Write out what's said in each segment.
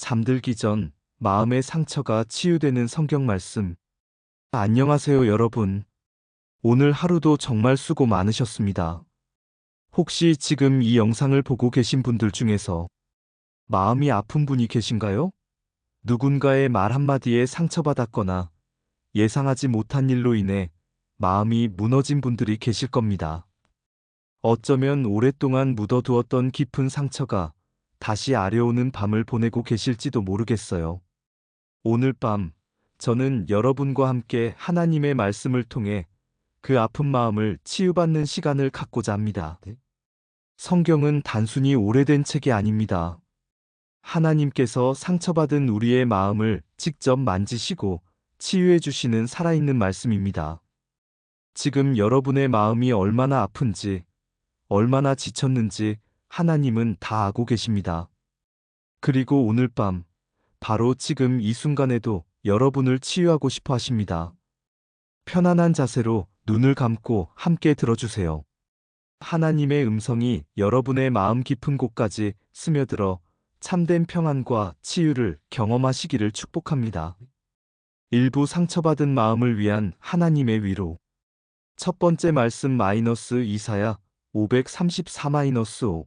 잠들기 전 마음의 상처가 치유되는 성경 말씀. 안녕하세요, 여러분. 오늘 하루도 정말 수고 많으셨습니다. 혹시 지금 이 영상을 보고 계신 분들 중에서 마음이 아픈 분이 계신가요? 누군가의 말 한마디에 상처받았거나 예상하지 못한 일로 인해 마음이 무너진 분들이 계실 겁니다. 어쩌면 오랫동안 묻어두었던 깊은 상처가 다시 아려오는 밤을 보내고 계실지도 모르겠어요. 오늘 밤 저는 여러분과 함께 하나님의 말씀을 통해 그 아픈 마음을 치유받는 시간을 갖고자 합니다. 성경은 단순히 오래된 책이 아닙니다. 하나님께서 상처받은 우리의 마음을 직접 만지시고 치유해 주시는 살아있는 말씀입니다. 지금 여러분의 마음이 얼마나 아픈지, 얼마나 지쳤는지 하나님은 다 알고 계십니다. 그리고 오늘 밤, 바로 지금 이 순간에도 여러분을 치유하고 싶어 하십니다. 편안한 자세로 눈을 감고 함께 들어주세요. 하나님의 음성이 여러분의 마음 깊은 곳까지 스며들어 참된 평안과 치유를 경험하시기를 축복합니다. 일부 상처받은 마음을 위한 하나님의 위로. 첫 번째 말씀 마이너스 이사야 534-5.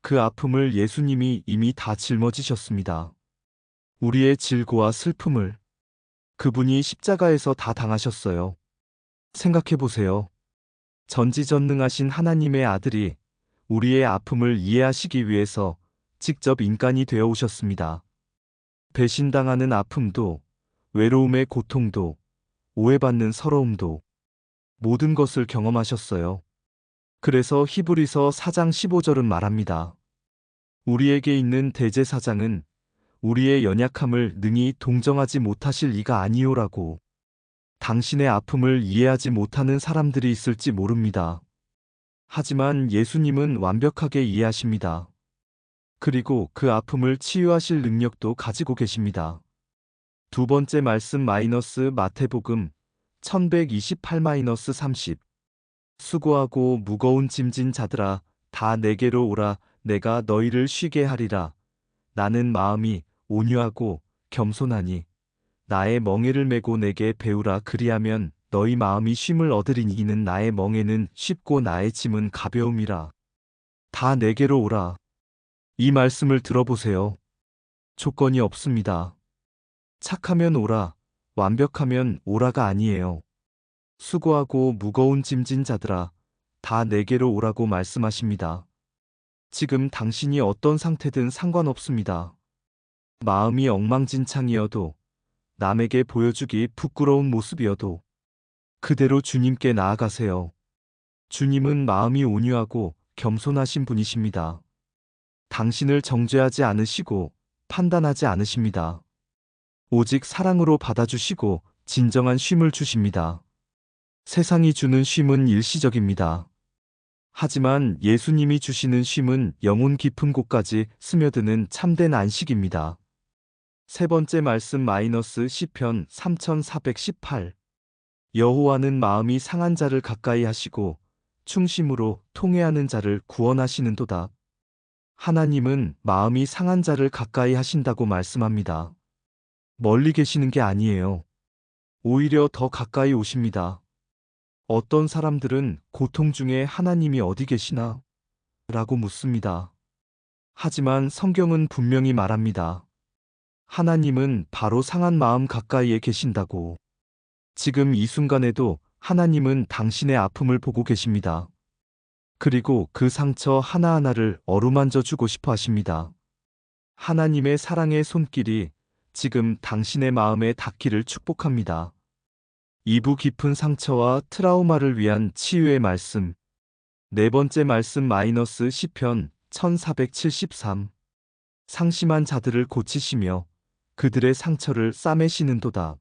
그 아픔을 예수님이 이미 다 짊어지셨습니다. 우리의 질고와 슬픔을 그분이 십자가에서 다 당하셨어요. 생각해 보세요. 전지전능하신 하나님의 아들이 우리의 아픔을 이해하시기 위해서 직접 인간이 되어 오셨습니다. 배신당하는 아픔도, 외로움의 고통도, 오해받는 서러움도, 모든 것을 경험하셨어요. 그래서 히브리서 4장 15절은 말합니다. 우리에게 있는 대제사장은 우리의 연약함을 능히 동정하지 못하실 이가 아니오라고. 당신의 아픔을 이해하지 못하는 사람들이 있을지 모릅니다. 하지만 예수님은 완벽하게 이해하십니다. 그리고 그 아픔을 치유하실 능력도 가지고 계십니다. 두 번째 말씀 마이너스 마태복음 1128-30 수고하고 무거운 짐진 자들아 다 내게로 오라. 내가 너희를 쉬게 하리라. 나는 마음이 온유하고 겸손하니 나의 멍에를 메고 내게 배우라. 그리하면 너희 마음이 쉼을 얻으리니 이는 나의 멍에는 쉽고 나의 짐은 가벼움이라. 다 내게로 오라. 이 말씀을 들어보세요. 조건이 없습니다. 착하면 오라. 완벽하면 오라가 아니에요 수고하고 무거운 짐진 자들아 다 내게로 오라고 말씀하십니다. 지금 당신이 어떤 상태든 상관없습니다. 마음이 엉망진창이어도 남에게 보여주기 부끄러운 모습이어도 그대로 주님께 나아가세요. 주님은 마음이 온유하고 겸손하신 분이십니다. 당신을 정죄하지 않으시고 판단하지 않으십니다. 오직 사랑으로 받아주시고 진정한 쉼을 주십니다. 세상이 주는 쉼은 일시적입니다. 하지만 예수님이 주시는 쉼은 영혼 깊은 곳까지 스며드는 참된 안식입니다. 세 번째 말씀 마이너스 시편 3418 여호와는 마음이 상한 자를 가까이 하시고 충심으로 통회하는 자를 구원하시는도다. 하나님은 마음이 상한 자를 가까이 하신다고 말씀합니다. 멀리 계시는 게 아니에요. 오히려 더 가까이 오십니다. 어떤 사람들은 고통 중에 하나님이 어디 계시나? 라고 묻습니다. 하지만 성경은 분명히 말합니다. 하나님은 바로 상한 마음 가까이에 계신다고. 지금 이 순간에도 하나님은 당신의 아픔을 보고 계십니다. 그리고 그 상처 하나하나를 어루만져 주고 싶어 하십니다. 하나님의 사랑의 손길이 지금 당신의 마음에 닿기를 축복합니다. 이부 깊은 상처와 트라우마를 위한 치유의 말씀. 네 번째 말씀 마이너스 시편 1473. 상심한 자들을 고치시며 그들의 상처를 싸매시는도다.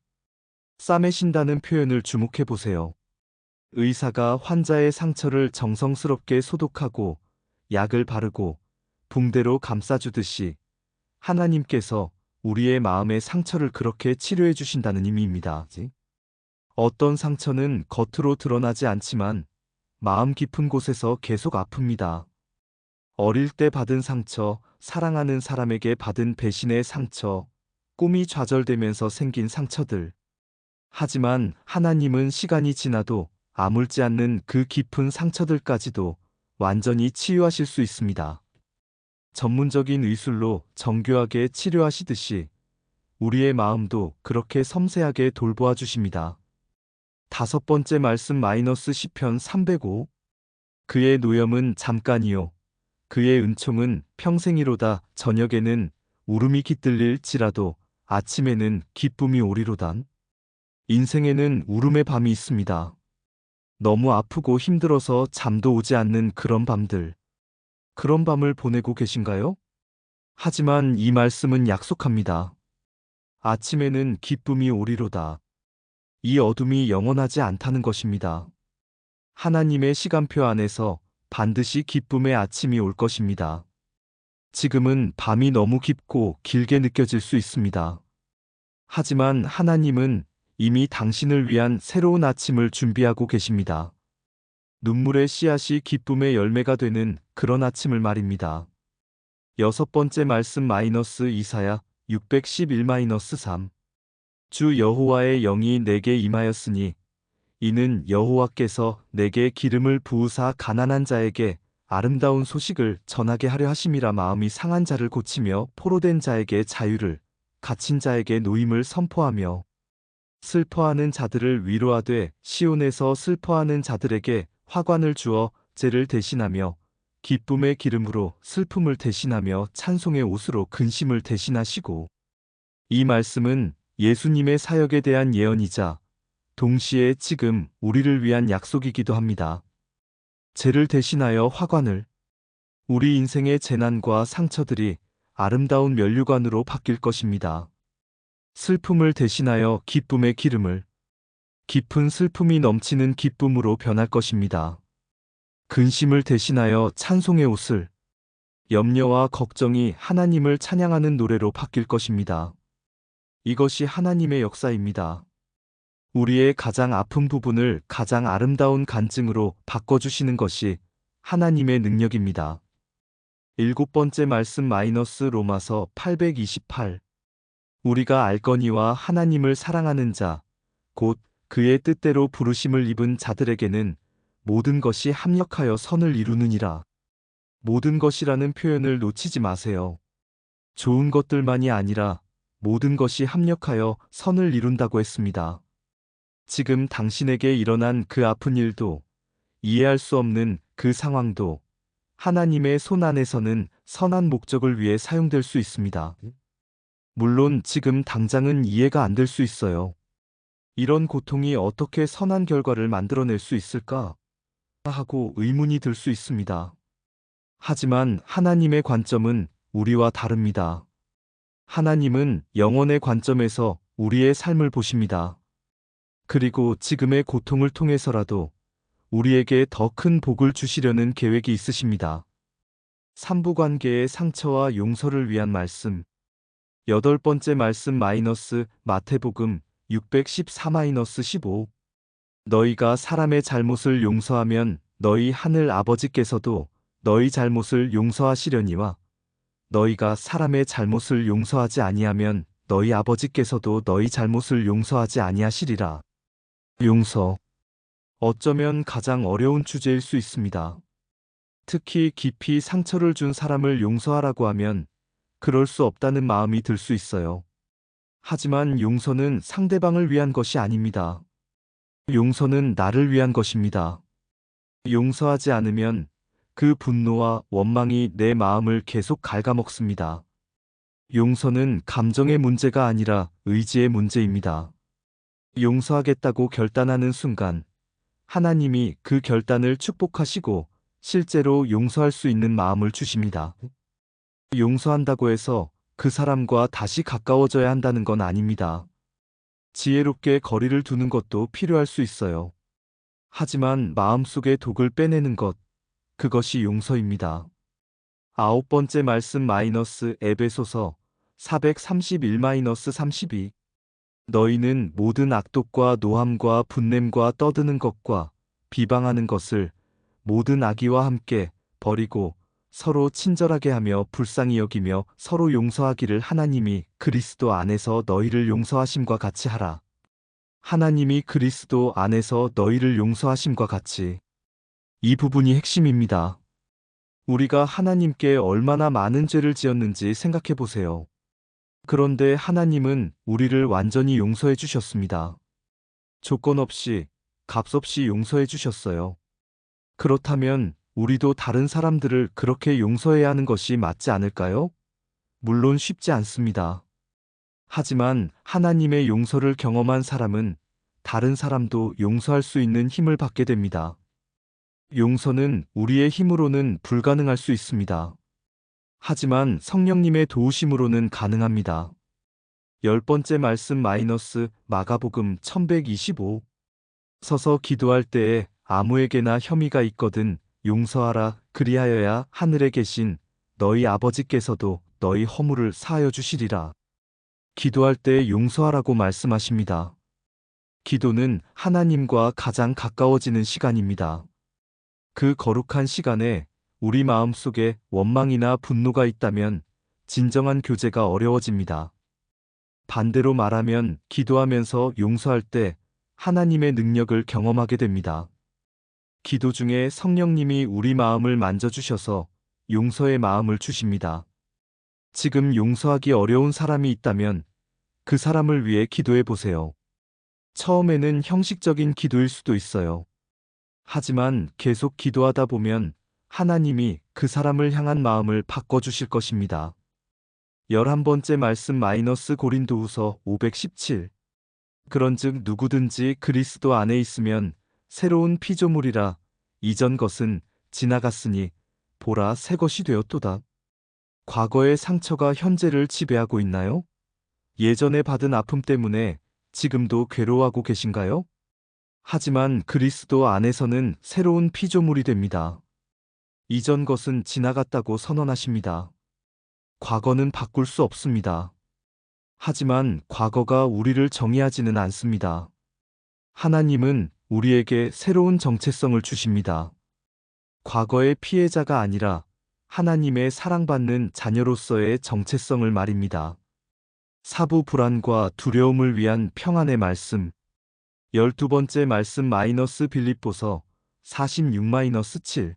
싸매신다는 표현을 주목해 보세요. 의사가 환자의 상처를 정성스럽게 소독하고 약을 바르고 붕대로 감싸주듯이 하나님께서 우리의 마음의 상처를 그렇게 치료해 주신다는 의미입니다. 어떤 상처는 겉으로 드러나지 않지만 마음 깊은 곳에서 계속 아픕니다. 어릴 때 받은 상처, 사랑하는 사람에게 받은 배신의 상처, 꿈이 좌절되면서 생긴 상처들. 하지만 하나님은 시간이 지나도 아물지 않는 그 깊은 상처들까지도 완전히 치유하실 수 있습니다. 전문적인 의술로 정교하게 치료하시듯이 우리의 마음도 그렇게 섬세하게 돌보아 주십니다. 다섯 번째 말씀 마이너스 시편 305 그의 노염은 잠깐이요 그의 은총은 평생이로다 저녁에는 울음이 깃들릴지라도 아침에는 기쁨이 오리로단 인생에는 울음의 밤이 있습니다. 너무 아프고 힘들어서 잠도 오지 않는 그런 밤들. 그런 밤을 보내고 계신가요? 하지만 이 말씀은 약속합니다. 아침에는 기쁨이 오리로다. 이 어둠이 영원하지 않다는 것입니다. 하나님의 시간표 안에서 반드시 기쁨의 아침이 올 것입니다. 지금은 밤이 너무 깊고 길게 느껴질 수 있습니다. 하지만 하나님은 이미 당신을 위한 새로운 아침을 준비하고 계십니다. 눈물의 씨앗이 기쁨의 열매가 되는 그런 아침을 말입니다. 여섯 번째 말씀 마이너스 이사야 611 마이너스 3. 주 여호와의 영이 내게 임하였으니 이는 여호와께서 내게 기름을 부으사 가난한 자에게 아름다운 소식을 전하게 하려 하심이라 마음이 상한 자를 고치며 포로된 자에게 자유를 갇힌 자에게 노임을 선포하며 슬퍼하는 자들을 위로하되 시온에서 슬퍼하는 자들에게 화관을 주어 죄를 대신하며 기쁨의 기름으로 슬픔을 대신하며 찬송의 옷으로 근심을 대신하시고 이 말씀은 예수님의 사역에 대한 예언이자 동시에 지금 우리를 위한 약속이기도 합니다. 죄를 대신하여 화관을 우리 인생의 재난과 상처들이 아름다운 면류관으로 바뀔 것입니다. 슬픔을 대신하여 기쁨의 기름을 깊은 슬픔이 넘치는 기쁨으로 변할 것입니다. 근심을 대신하여 찬송의 옷을 염려와 걱정이 하나님을 찬양하는 노래로 바뀔 것입니다. 이것이 하나님의 역사입니다. 우리의 가장 아픈 부분을 가장 아름다운 간증으로 바꿔주시는 것이 하나님의 능력입니다. 일곱 번째 말씀 마이너스 로마서 828 우리가 알거니와 하나님을 사랑하는 자, 곧 그의 뜻대로 부르심을 입은 자들에게는 모든 것이 합력하여 선을 이루느니라. 모든 것이라는 표현을 놓치지 마세요. 좋은 것들만이 아니라 모든 것이 합력하여 선을 이룬다고 했습니다. 지금 당신에게 일어난 그 아픈 일도 이해할 수 없는 그 상황도 하나님의 손 안에서는 선한 목적을 위해 사용될 수 있습니다. 물론 지금 당장은 이해가 안 될 수 있어요. 이런 고통이 어떻게 선한 결과를 만들어낼 수 있을까? 하고 의문이 들 수 있습니다. 하지만 하나님의 관점은 우리와 다릅니다. 하나님은 영원의 관점에서 우리의 삶을 보십니다. 그리고 지금의 고통을 통해서라도 우리에게 더 큰 복을 주시려는 계획이 있으십니다. 삼부 관계의 상처와 용서를 위한 말씀 여덟 번째 말씀 마이너스 마태복음 614 마이너스 15 너희가 사람의 잘못을 용서하면 너희 하늘 아버지께서도 너희 잘못을 용서하시려니와 너희가 사람의 잘못을 용서하지 아니하면 너희 아버지께서도 너희 잘못을 용서하지 아니하시리라. 용서 어쩌면 가장 어려운 주제일 수 있습니다. 특히 깊이 상처를 준 사람을 용서하라고 하면 그럴 수 없다는 마음이 들 수 있어요. 하지만 용서는 상대방을 위한 것이 아닙니다. 용서는 나를 위한 것입니다. 용서하지 않으면 그 분노와 원망이 내 마음을 계속 갉아먹습니다. 용서는 감정의 문제가 아니라 의지의 문제입니다. 용서하겠다고 결단하는 순간 하나님이 그 결단을 축복하시고 실제로 용서할 수 있는 마음을 주십니다. 용서한다고 해서 그 사람과 다시 가까워져야 한다는 건 아닙니다. 지혜롭게 거리를 두는 것도 필요할 수 있어요. 하지만 마음속의 독을 빼내는 것, 그것이 용서입니다. 아홉 번째 말씀 마이너스 에베소서 431-32 너희는 모든 악독과 노함과 분냄과 떠드는 것과 비방하는 것을 모든 악의와 함께 버리고 서로 친절하게 하며 불쌍히 여기며 서로 용서하기를 하나님이 그리스도 안에서 너희를 용서하심과 같이 하라. 하나님이 그리스도 안에서 너희를 용서하심과 같이. 이 부분이 핵심입니다. 우리가 하나님께 얼마나 많은 죄를 지었는지 생각해 보세요. 그런데 하나님은 우리를 완전히 용서해 주셨습니다. 조건 없이, 값 없이 용서해 주셨어요. 그렇다면 우리도 다른 사람들을 그렇게 용서해야 하는 것이 맞지 않을까요? 물론 쉽지 않습니다. 하지만 하나님의 용서를 경험한 사람은 다른 사람도 용서할 수 있는 힘을 받게 됩니다. 용서는 우리의 힘으로는 불가능할 수 있습니다. 하지만 성령님의 도우심으로는 가능합니다. 열 번째 말씀 마이너스 마가복음 1125 서서 기도할 때에 아무에게나 혐의가 있거든 용서하라 그리하여야 하늘에 계신 너희 아버지께서도 너희 허물을 사하여 주시리라. 기도할 때 용서하라고 말씀하십니다. 기도는 하나님과 가장 가까워지는 시간입니다. 그 거룩한 시간에 우리 마음 속에 원망이나 분노가 있다면 진정한 교제가 어려워집니다. 반대로 말하면 기도하면서 용서할 때 하나님의 능력을 경험하게 됩니다. 기도 중에 성령님이 우리 마음을 만져주셔서 용서의 마음을 주십니다. 지금 용서하기 어려운 사람이 있다면 그 사람을 위해 기도해 보세요. 처음에는 형식적인 기도일 수도 있어요. 하지만 계속 기도하다 보면 하나님이 그 사람을 향한 마음을 바꿔주실 것입니다. 열한 번째 말씀 마이너스 고린도후서 517 그런즉 누구든지 그리스도 안에 있으면 새로운 피조물이라 이전 것은 지나갔으니 보라 새 것이 되었도다. 과거의 상처가 현재를 지배하고 있나요? 예전에 받은 아픔 때문에 지금도 괴로워하고 계신가요? 하지만 그리스도 안에서는 새로운 피조물이 됩니다. 이전 것은 지나갔다고 선언하십니다. 과거는 바꿀 수 없습니다. 하지만 과거가 우리를 정의하지는 않습니다. 하나님은 우리에게 새로운 정체성을 주십니다. 과거의 피해자가 아니라 하나님의 사랑받는 자녀로서의 정체성을 말입니다. 사부 불안과 두려움을 위한 평안의 말씀. 열두 번째 말씀 마이너스 빌립보서 46 마이너스 7.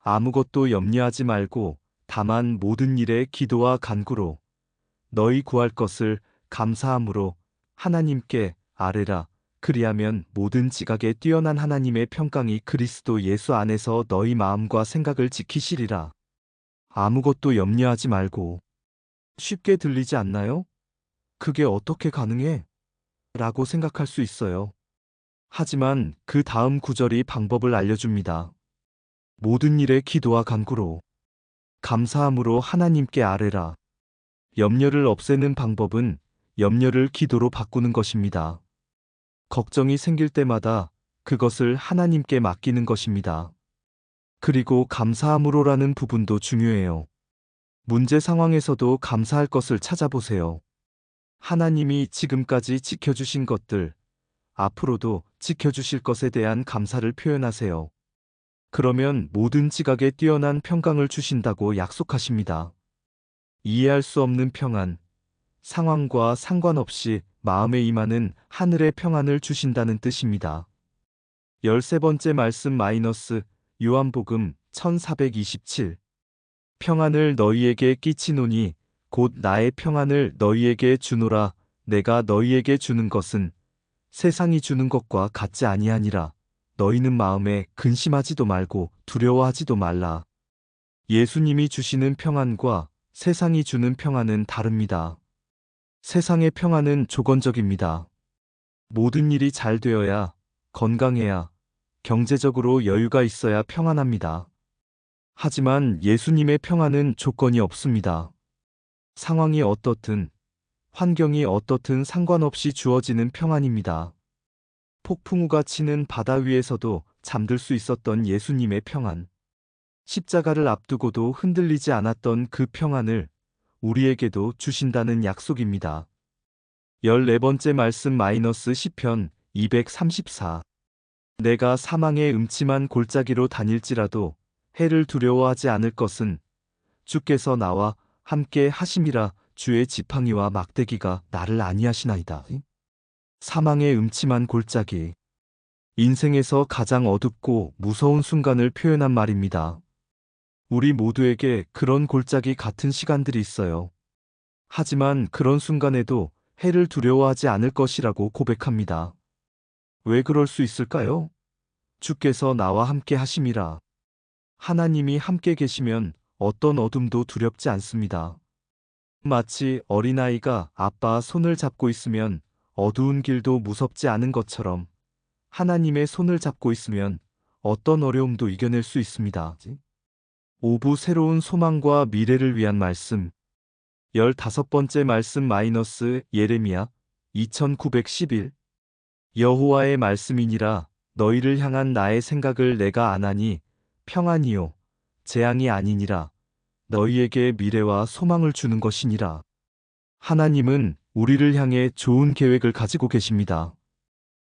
아무것도 염려하지 말고 다만 모든 일에 기도와 간구로 너희 구할 것을 감사함으로 하나님께 아뢰라. 그리하면 모든 지각에 뛰어난 하나님의 평강이 그리스도 예수 안에서 너희 마음과 생각을 지키시리라. 아무것도 염려하지 말고 쉽게 들리지 않나요? 그게 어떻게 가능해? 라고 생각할 수 있어요. 하지만 그 다음 구절이 방법을 알려줍니다. 모든 일에 기도와 간구로 감사함으로 하나님께 아뢰라. 염려를 없애는 방법은 염려를 기도로 바꾸는 것입니다. 걱정이 생길 때마다 그것을 하나님께 맡기는 것입니다. 그리고 감사함으로라는 부분도 중요해요. 문제 상황에서도 감사할 것을 찾아보세요. 하나님이 지금까지 지켜주신 것들, 앞으로도 지켜주실 것에 대한 감사를 표현하세요. 그러면 모든 지각에 뛰어난 평강을 주신다고 약속하십니다. 이해할 수 없는 평안, 상황과 상관없이 마음에 임하는 하늘의 평안을 주신다는 뜻입니다. 열세 번째 말씀 마이너스 요한복음 1427 평안을 너희에게 끼치노니 곧 나의 평안을 너희에게 주노라 내가 너희에게 주는 것은 세상이 주는 것과 같지 아니하니라 너희는 마음에 근심하지도 말고 두려워하지도 말라 예수님이 주시는 평안과 세상이 주는 평안은 다릅니다. 세상의 평안은 조건적입니다. 모든 일이 잘 되어야, 건강해야, 경제적으로 여유가 있어야 평안합니다. 하지만 예수님의 평안은 조건이 없습니다. 상황이 어떻든, 환경이 어떻든 상관없이 주어지는 평안입니다. 폭풍우가 치는 바다 위에서도 잠들 수 있었던 예수님의 평안. 십자가를 앞두고도 흔들리지 않았던 그 평안을 우리에게도 주신다는 약속입니다. 14번째 말씀 마이너스 10편 234 내가 사망의 음침한 골짜기로 다닐지라도 해를 두려워하지 않을 것은 주께서 나와 함께 하심이라 주의 지팡이와 막대기가 나를 아니하시나이다. 사망의 음침한 골짜기 인생에서 가장 어둡고 무서운 순간을 표현한 말입니다. 우리 모두에게 그런 골짜기 같은 시간들이 있어요. 하지만 그런 순간에도 해를 두려워하지 않을 것이라고 고백합니다. 왜 그럴 수 있을까요? 주께서 나와 함께 하심이라. 하나님이 함께 계시면 어떤 어둠도 두렵지 않습니다. 마치 어린아이가 아빠 손을 잡고 있으면 어두운 길도 무섭지 않은 것처럼 하나님의 손을 잡고 있으면 어떤 어려움도 이겨낼 수 있습니다. 오부 새로운 소망과 미래를 위한 말씀. 15번째 말씀 마이너스 예레미야 2911 여호와의 말씀이니라 너희를 향한 나의 생각을 내가 아나니 평안이요 재앙이 아니니라 너희에게 미래와 소망을 주는 것이니라 하나님은 우리를 향해 좋은 계획을 가지고 계십니다.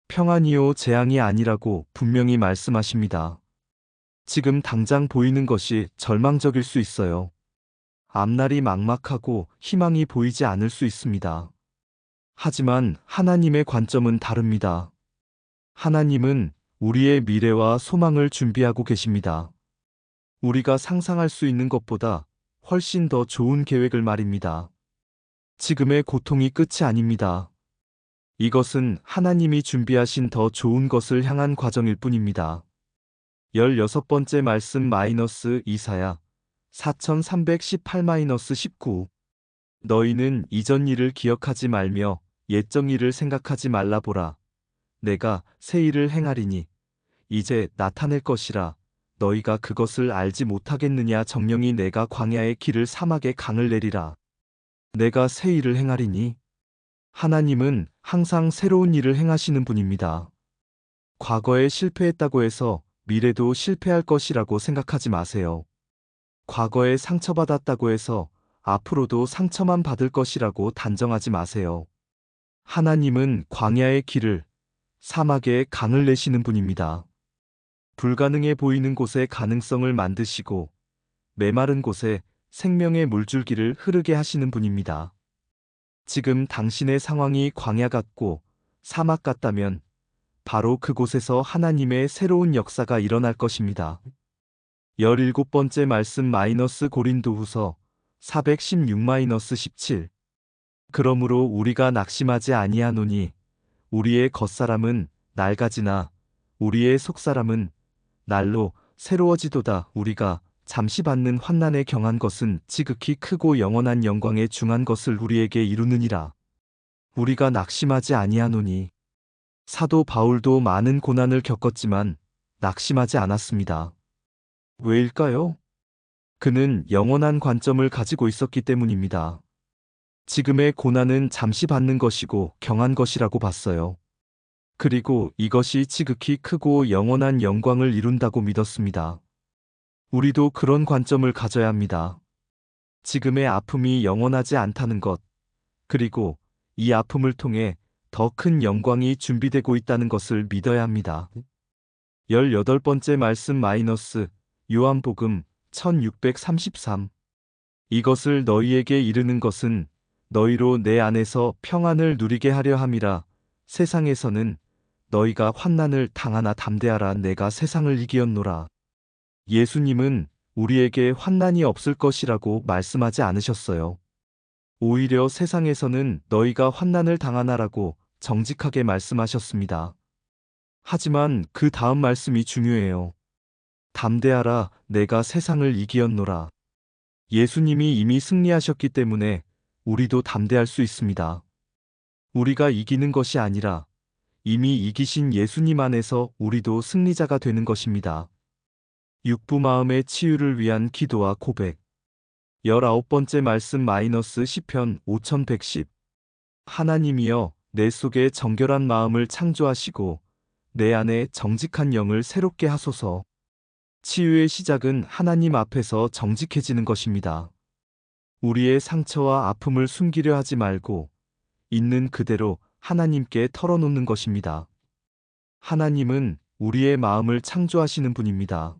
평안이요 재앙이 아니라고 분명히 말씀하십니다. 지금 당장 보이는 것이 절망적일 수 있어요. 앞날이 막막하고 희망이 보이지 않을 수 있습니다. 하지만 하나님의 관점은 다릅니다. 하나님은 우리의 미래와 소망을 준비하고 계십니다. 우리가 상상할 수 있는 것보다 훨씬 더 좋은 계획을 말입니다. 지금의 고통이 끝이 아닙니다. 이것은 하나님이 준비하신 더 좋은 것을 향한 과정일 뿐입니다. 16번째 말씀 마이너스 이사야 4318-19 너희는 이전 일을 기억하지 말며 옛적 일을 생각하지 말라 보라. 내가 새 일을 행하리니 이제 나타낼 것이라 너희가 그것을 알지 못하겠느냐 정령이 내가 광야의 길을 사막의 강을 내리라. 내가 새 일을 행하리니 하나님은 항상 새로운 일을 행하시는 분입니다. 과거에 실패했다고 해서 미래도 실패할 것이라고 생각하지 마세요. 과거에 상처받았다고 해서 앞으로도 상처만 받을 것이라고 단정하지 마세요. 하나님은 광야의 길을, 사막에 강을 내시는 분입니다. 불가능해 보이는 곳에 가능성을 만드시고 메마른 곳에 생명의 물줄기를 흐르게 하시는 분입니다. 지금 당신의 상황이 광야 같고 사막 같다면 바로 그곳에서 하나님의 새로운 역사가 일어날 것입니다. 17번째 말씀 마이너스 고린도 후서 416 마이너스 17 그러므로 우리가 낙심하지 아니하노니 우리의 겉사람은 낡아지나 우리의 속사람은 날로 새로워지도다 우리가 잠시 받는 환난에 경한 것은 지극히 크고 영원한 영광에 중한 것을 우리에게 이루느니라. 우리가 낙심하지 아니하노니 사도 바울도 많은 고난을 겪었지만 낙심하지 않았습니다. 왜일까요? 그는 영원한 관점을 가지고 있었기 때문입니다. 지금의 고난은 잠시 받는 것이고 경한 것이라고 봤어요. 그리고 이것이 지극히 크고 영원한 영광을 이룬다고 믿었습니다. 우리도 그런 관점을 가져야 합니다. 지금의 아픔이 영원하지 않다는 것, 그리고 이 아픔을 통해 더 큰 영광이 준비되고 있다는 것을 믿어야 합니다. 18번째 말씀 마이너스 요한복음 1633 이것을 너희에게 이르는 것은 너희로 내 안에서 평안을 누리게 하려 함이라 세상에서는 너희가 환난을 당하나 담대하라 내가 세상을 이기었노라. 예수님은 우리에게 환난이 없을 것이라고 말씀하지 않으셨어요. 오히려 세상에서는 너희가 환난을 당하나라고 정직하게 말씀하셨습니다. 하지만 그 다음 말씀이 중요해요. 담대하라 내가 세상을 이기었노라. 예수님이 이미 승리하셨기 때문에 우리도 담대할 수 있습니다. 우리가 이기는 것이 아니라 이미 이기신 예수님 안에서 우리도 승리자가 되는 것입니다. 육부 마음의 치유를 위한 기도와 고백. 19번째 말씀 마이너스 시편 5110 하나님이여 내 속에 정결한 마음을 창조하시고 내 안에 정직한 영을 새롭게 하소서. 치유의 시작은 하나님 앞에서 정직해지는 것입니다. 우리의 상처와 아픔을 숨기려 하지 말고 있는 그대로 하나님께 털어놓는 것입니다. 하나님은 우리의 마음을 창조하시는 분입니다.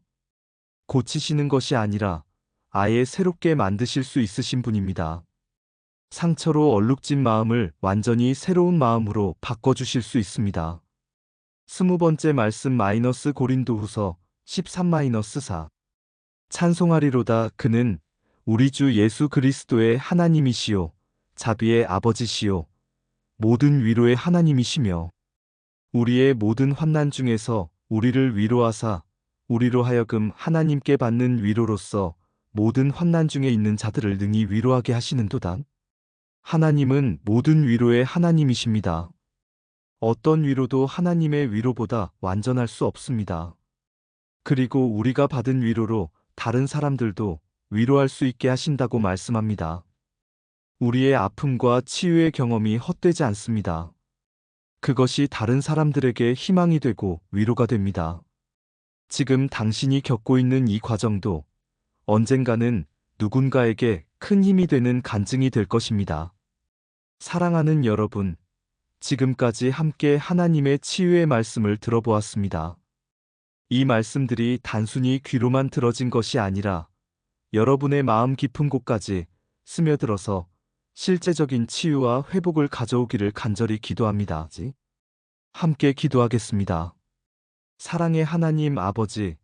고치시는 것이 아니라 아예 새롭게 만드실 수 있으신 분입니다. 상처로 얼룩진 마음을 완전히 새로운 마음으로 바꿔주실 수 있습니다. 스무 번째 말씀 마이너스 고린도 후서 13 마이너스 4 찬송하리로다 그는 우리 주 예수 그리스도의 하나님이시요 자비의 아버지시요 모든 위로의 하나님이시며 우리의 모든 환난 중에서 우리를 위로하사 우리로 하여금 하나님께 받는 위로로서 모든 환난 중에 있는 자들을 능히 위로하게 하시는도다. 하나님은 모든 위로의 하나님이십니다. 어떤 위로도 하나님의 위로보다 완전할 수 없습니다. 그리고 우리가 받은 위로로 다른 사람들도 위로할 수 있게 하신다고 말씀합니다. 우리의 아픔과 치유의 경험이 헛되지 않습니다. 그것이 다른 사람들에게 희망이 되고 위로가 됩니다. 지금 당신이 겪고 있는 이 과정도 언젠가는 누군가에게 큰 힘이 되는 간증이 될 것입니다. 사랑하는 여러분, 지금까지 함께 하나님의 치유의 말씀을 들어보았습니다. 이 말씀들이 단순히 귀로만 들어진 것이 아니라 여러분의 마음 깊은 곳까지 스며들어서 실제적인 치유와 회복을 가져오기를 간절히 기도합니다. 함께 기도하겠습니다. 사랑의 하나님 아버지,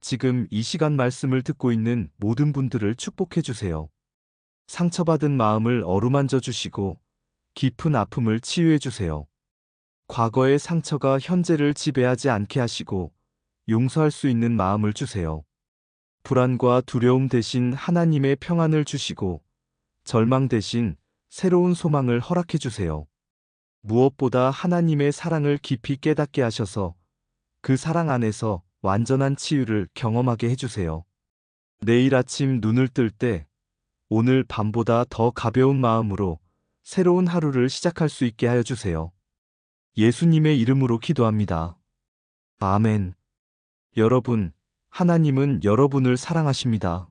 지금 이 시간 말씀을 듣고 있는 모든 분들을 축복해 주세요. 상처받은 마음을 어루만져 주시고 깊은 아픔을 치유해 주세요. 과거의 상처가 현재를 지배하지 않게 하시고 용서할 수 있는 마음을 주세요. 불안과 두려움 대신 하나님의 평안을 주시고 절망 대신 새로운 소망을 허락해 주세요. 무엇보다 하나님의 사랑을 깊이 깨닫게 하셔서 그 사랑 안에서 완전한 치유를 경험하게 해주세요. 내일 아침 눈을 뜰 때 오늘 밤보다 더 가벼운 마음으로 새로운 하루를 시작할 수 있게 하여 주세요. 예수님의 이름으로 기도합니다. 아멘. 여러분, 하나님은 여러분을 사랑하십니다.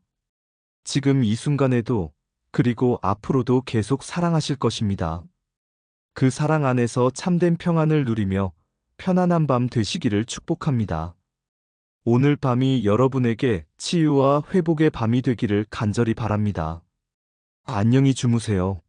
지금 이 순간에도 그리고 앞으로도 계속 사랑하실 것입니다. 그 사랑 안에서 참된 평안을 누리며 편안한 밤 되시기를 축복합니다. 오늘 밤이 여러분에게 치유와 회복의 밤이 되기를 간절히 바랍니다. 안녕히 주무세요.